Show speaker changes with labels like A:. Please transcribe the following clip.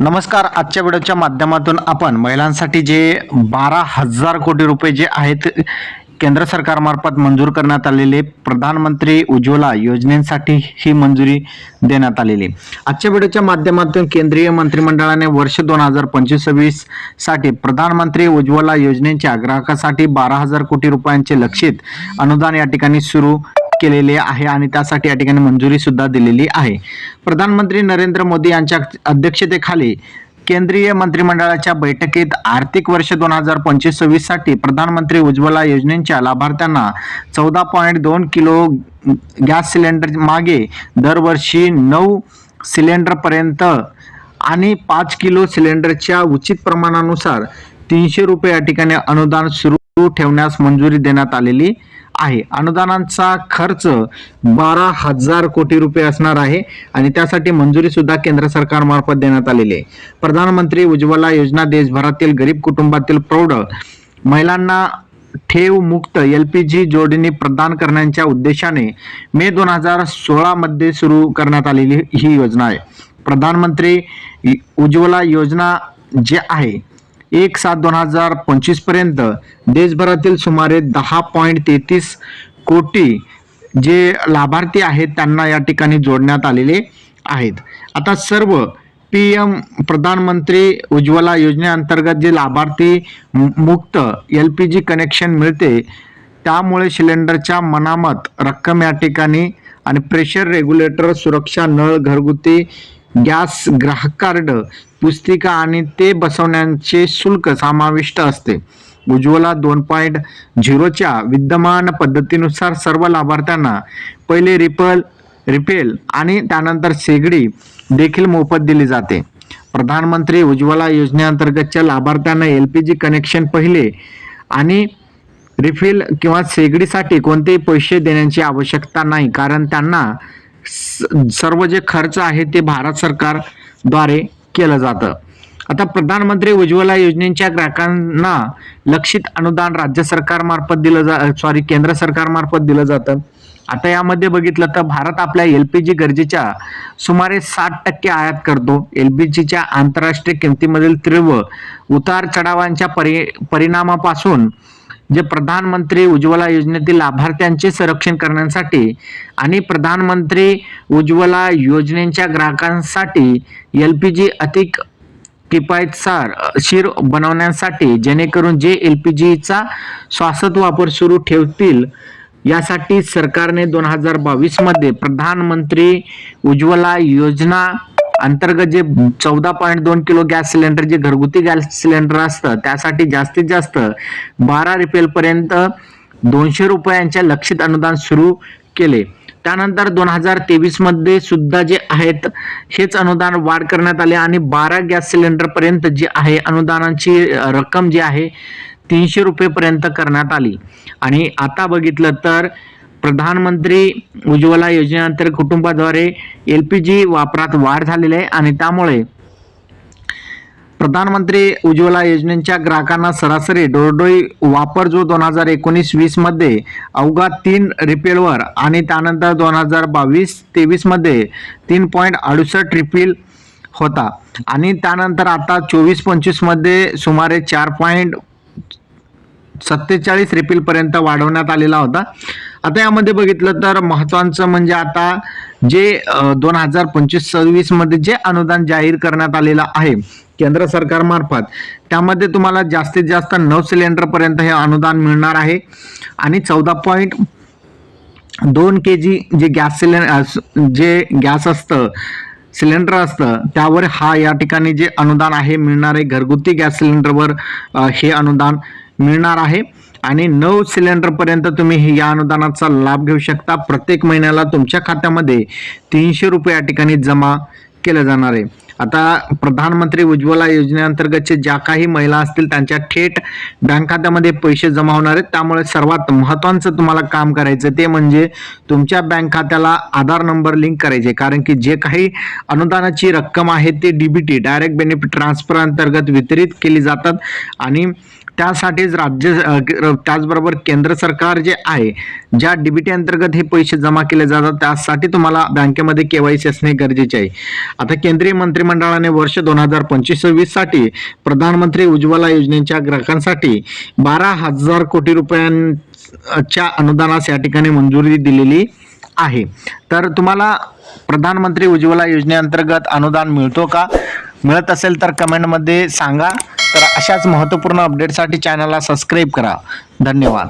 A: नमस्कार आजच्या व्हिडिओच्या माध्यमातून आपण महिलांसाठी जे बारा हजार कोटी रुपये जे आहेत केंद्र सरकारमार्फत मंजूर करण्यात आलेले प्रधानमंत्री उज्ज्वला योजनेसाठी ही मंजुरी देण्यात आलेली. आजच्या व्हिडिओच्या माध्यमातून केंद्रीय मंत्रिमंडळाने वर्ष दोन हजार पंचवीस सव्वीससाठी प्रधानमंत्री उज्ज्वला योजनेच्या ग्राहकासाठी बारा हजार कोटी रुपयांचे लक्षित अनुदान या ठिकाणी सुरू केलेले आहे आणि त्यासाठी या ठिकाणी मंजुरी सुद्धा दिलेली आहे. प्रधानमंत्री नरेंद्र मोदी यांच्या अध्यक्षतेखाली केंद्रीय मंत्रिमंडळाच्या बैठकीत आर्थिक वर्ष दोन हजार पंचवीस सव्वीससाठी प्रधानमंत्री उज्ज्वला योजनेच्या लाभार्थ्यांना चौदा पॉईंट दोन किलो गॅस सिलेंडर मागे दरवर्षी नऊ सिलेंडरपर्यंत आणि पाच किलो सिलेंडरच्या उचित प्रमाणानुसार तीनशे रुपये या ठिकाणी अनुदान सुरू ठेवण्यास मंजुरी देण्यात आलेली आहे. अनुदानांचा खर्च बारा हजार कोटी रुपये असणार आहे आणि त्यासाठी मंजुरी सुद्धा केंद्र सरकारमार्फत देण्यात आलेली आहे. प्रधानमंत्री उज्ज्वला योजना देशभरातील गरीब कुटुंबातील प्रौढ महिलांना ठेव मुक्त एल पी जी जोडणी प्रदान करण्याच्या उद्देशाने मे दोन हजार सोळामध्ये सुरू करण्यात आलेली ही योजना आहे. प्रधानमंत्री उज्ज्वला योजना जे आहे एक सात दोन हजार पंचवीसपर्यंत देशभरातील सुमारे दहा पॉईंट तेहतीस कोटी जे लाभार्थी आहेत त्यांना या ठिकाणी जोडण्यात आलेले आहेत. आता सर्व पी एम प्रधानमंत्री उज्ज्वला योजनेअंतर्गत जे लाभार्थी मुक्त एल पी जी कनेक्शन मिळते त्यामुळे सिलेंडरच्या मनामत रक्कम या ठिकाणी आणि प्रेशर रेग्युलेटर सुरक्षा नळ घरगुती गॅस ग्राहक कार्ड पुस्तिका आणि ते बसवण्याचे शुल्क समाविष्ट असते. उज्ज्वला दोन पॉईंट झिरोच्या विद्यमान पद्धतीनुसार सर्व लाभार्थ्यांना पहिले रिपल रिपेल आणि त्यानंतर शेगडी देखील मोफत दिली जाते. प्रधानमंत्री उज्ज्वला योजनेअंतर्गतच्या लाभार्थ्यांना एल पी जी कनेक्शन पहिले आणि रिफिल किंवा शेगडीसाठी कोणतेही पैसे देण्याची आवश्यकता नाही कारण त्यांना सर्व जे खर्च आहे ते भारत सरकारद्वारे केलं जातं. आता प्रधानमंत्री उज्ज्वला योजनेच्या ग्राहकांना लक्षित अनुदान राज्य सरकारमार्फत दिलं जा सॉरी केंद्र सरकारमार्फत दिलं जातं. आता यामध्ये बघितलं तर भारत आपल्या एल पी जी गरजेच्या सुमारे साठ टक्के आयात करतो. एल पी जीच्या आंतरराष्ट्रीय किमतीमधील तीव्र उतार चढावांच्या परि परिणामापासून जे प्रधानमंत्री उज्ज्वला योजनेतील लाभार्थ्यांचे संरक्षण करण्यासाठी आणि प्रधानमंत्री उज्ज्वला योजनेच्या ग्राहकांसाठी एल पी जी अधिक किफायतसार शीर बनवण्यासाठी जेणेकरून जे एल पी जीचा शाश्वत वापर सुरू ठेवतील यासाठी सरकारने दोन हजार बावीसमध्ये प्रधानमंत्री उज्ज्वला योजना अंतर्गत जे चौदा पॉईंट दोन किलो गॅस सिलेंडर जे घरगुती गॅस सिलेंडर असतं त्यासाठी जास्तीत जास्त बारा रिपेल पर्यंत दोनशे रुपयांच्या लक्षित अनुदान सुरू केले. त्यानंतर दोन हजार तेवीसमध्ये सुद्धा जे आहेत हेच अनुदान वाढ करण्यात आले आणि बारा गॅस सिलेंडर पर्यंत जे आहे अनुदानाची रक्कम जी आहे तीनशे रुपये पर्यंत करण्यात आली. आणि आता बघितलं तर प्रधानमंत्री उज्ज्वला योजनेअंतर्गत कुटुंबाद्वारे एल पी जी वापरात वाढ झालेली आहे आणि त्यामुळे प्रधानमंत्री उज्ज्वला योजनेच्या ग्राहकांना सरासरी डोरडोई वापर जो दोन हजार एकोणीस वीसमध्ये अवघा तीन रिपेलवर आणि त्यानंतर दोन हजार बावीस तेवीसमध्ये तीन पॉईंट अडुसष्ट रिपील होता. आणि त्यानंतर आता चोवीस पंचवीसमध्ये सुमारे चार पॉईंट सत्तेचाळीस रिपीलपर्यंत वाढवण्यात आलेला होता. आता यामध्ये बघितलं तर महत्वाचं म्हणजे आता जे दोन हजार पंचवीस सव्वीसमध्ये जे अनुदान जाहीर करण्यात आलेलं आहे केंद्र सरकारमार्फत त्यामध्ये तुम्हाला जास्तीत जास्त नऊ सिलेंडर पर्यंत हे अनुदान मिळणार आहे. आणि चौदा पॉईंट दोन के जी जे गॅस सिलेंडर जे गॅस असतं सिलेंडर असतं त्यावर हा या ठिकाणी जे अनुदान आहे मिळणार आहे घरगुती गॅस सिलेंडरवर हे अनुदान मिळणार आहे. आणि नऊ सिलेंडरपर्यंत तुम्ही या अनुदानाचा लाभ घेऊ शकता. प्रत्येक महिन्याला तुमच्या खात्यामध्ये तीनशे रुपये या ठिकाणी जमा केलं जाणार आहे. आता प्रधानमंत्री उज्ज्वला योजनेअंतर्गतचे ज्या काही महिला असतील त्यांच्या थेट बँक खात्यामध्ये पैसे जमा होणार आहेत. त्यामुळे सर्वात महत्त्वाचं तुम्हाला काम करायचं ते म्हणजे तुमच्या बँक खात्याला आधार नंबर लिंक करायचे. कारण की जे काही अनुदानाची रक्कम आहे ते डीबीटी डायरेक्ट बेनिफिट ट्रान्सफर अंतर्गत वितरित केली जातात. आणि त्यासाठीच राज्य त्याचबरोबर केंद्र सरकार जे आहे ज्या डीबीटी अंतर्गत हे पैसे जमा केले जातात त्यासाठी तुम्हाला बँकेमध्ये केवायसी असणे गरजेचे आहे. आता केंद्रीय मंत्रिमंडळाने वर्ष दोन हजार पंचवीस सव्वीससाठी प्रधानमंत्री उज्ज्वला योजनेच्या ग्राहकांसाठी बारा हजार कोटी रुपयांच्या अनुदानास या ठिकाणी मंजुरी दिलेली आहे. तर तुम्हाला प्रधानमंत्री उज्ज्वला योजनेअंतर्गत अनुदान मिळतो का? मिळत असेल तर कमेंटमध्ये सांगा. तर अशाच महत्त्वपूर्ण अपडेटसाठी चॅनलला सबस्क्राईब करा. धन्यवाद.